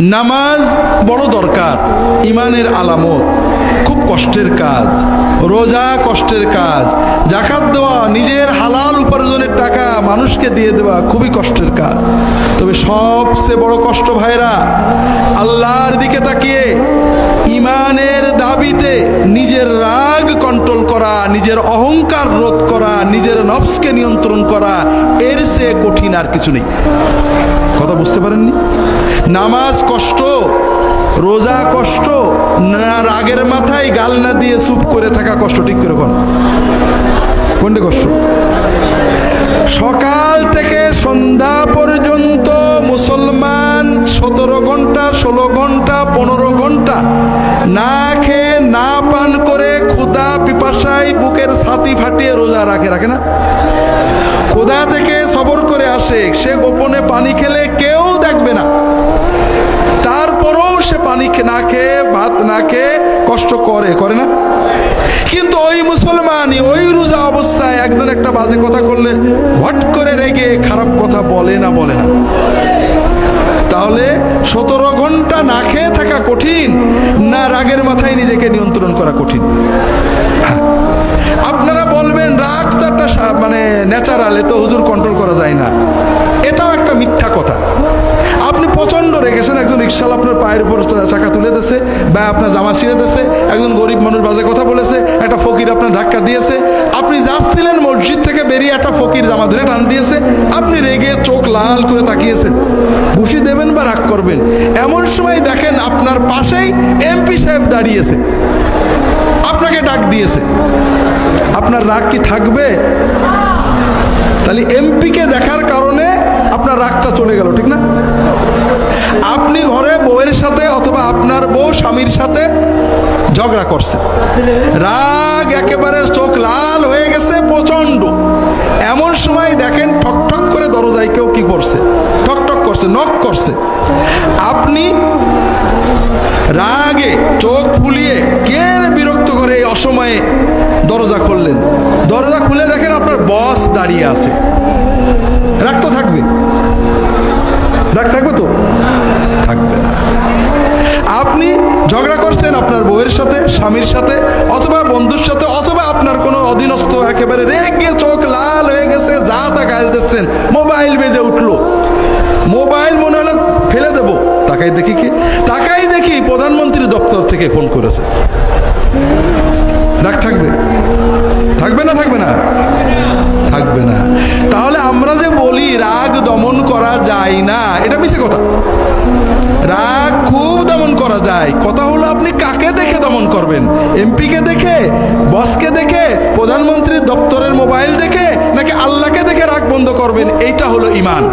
নামাজ বড় দরকার, ইমানের আলামত, খুব কষ্টের কাজ, রোজা কষ্টের কাজ, জাকাত দেওয়া, নিজের হালাল উপার্জনের টাকা মানুষকে দিয়ে দেওয়া খুবই কষ্টের কাজ। তবে সবচেয়ে বড় কষ্ট ভাইরা, আল্লাহর দিকে তাকিয়ে ইমানের দাবিতে নিজের করা নিজের অহংকার রোধ করা, নিজের নফসকে নিয়ন্ত্রণ করা, এর চেয়ে কঠিন আর কিছু নেই। কথা বুঝতে পারেননি? নামাজ কষ্ট, রোজা কষ্ট, না রাগের মাথায় গাল না দিয়ে চুপ করে থাকা কষ্ট, ঠিক করে কোন কোনটা কষ্ট? সকাল থেকে সন্ধ্যা পর্যন্ত মুসলমান সতেরো ঘণ্টা, ষোলো ঘণ্টা, পনেরো ঘণ্টা না খেয়ে, না পান করে পিপাসায় বুকের ছাতি ফাটিয়ে রোজা রাখে রাখে না? খোদা থেকে সবর করে আসে সে গোপনে পানি খেলে কেউ দেখবে না। তারপরেও সে পানি না খেয়ে, ভাত না খেয়ে কষ্ট করে করে না? কিন্তু ওই মুসলমানই ওই রোজা অবস্থায় একজন একটা বাজে কথা করলে হট করে রেগে খারাপ কথা বলে না বলে না। তাহলে সতেরো ঘণ্টা না খেয়ে থাকা কঠিন, না রাগের মাথায় নিজেকে নিয়ন্ত্রণ হুজুর কন্ট্রোল করা যায় না। এটাও একটা মিথ্যা কথা। আপনি প্রচণ্ড রেখেছেন একজন রিক্সাল আপনার পায়ের উপর চাকা তুলে দিয়েছে, বা আপনার জামা ছিঁড়ে দিয়েছে, একজন গরিব মানুষ বাজে কথা বলেছে, একটা ফকির আপনার ধাক্কা দিয়েছে। আপনি যাচ্ছিলেন মসজিদ থেকে বেরিয়ে একটা ফকির জামা ধরে টান দিয়েছে, আপনি রেগে চোখ লাল করে তাকিয়েছেন। ঘুষি দেবেন বা রাগ করবেন? এমন সময় দেখেন আপনার পাশেই এমপি সাহেব দাঁড়িয়েছে। আপনাকে ডাক দিয়েছে। আপনার রাগ কি থাকবে? তাহলে এমপিকে দেখার কারণে আপনার রাগটা চলে গেল, ঠিক না? আপনি ঘরে বউয়ের সাথে অথবা আপনার বউ স্বামীর সাথে ঝগড়া করছে। রাগ একেবারে চোখ লাল হয়ে গেছে প্রচণ্ড এমন সময় দেখেন ঠক ঠক করে দরজায় কেউ কি করছে? ঠক ঠক করছে নক করছে। আপনি রাগে চোখ ফুলিয়ে কে বিরক্ত করে দাঁড়িয়ে আছে। রাগ তো থাকবে। রাগ থাকবে তো? থাকবে না। আপনি ঝগড়া করছেন আপনার বউয়ের সাথে, স্বামীর সাথে, অথবা বন্ধুর সাথে, অথবা আপনার কোনো অধীনস্থ একেবারে রেগে চোখ লাল হয়ে গেছে, যা তা গাল দিচ্ছেন। মোবাইল বেজে উঠল। মোবাইল মনে হলো ফেলে দেবো। তাকাই দেখি কি? তাকাই দেখি প্রধানমন্ত্রী দপ্তর থেকে ফোন করেছে। থাকবে থাকবে? থাকবে না থাকবে না? তাহলে আমরা যে বলি রাগ দমন করা যায় না, এটা মিশে কথা। রাগ খুব দমন করা যায়। কথা হলো আপনি কাকে দেখে দমন করবেন? এমপিকে দেখে, বসকে দেখে, প্রধানমন্ত্রীর দপ্তরের মোবাইল দেখে, নাকি আল্লাহকে দেখে রাগ বন্ধ করবেন? এইটা হলো ইমান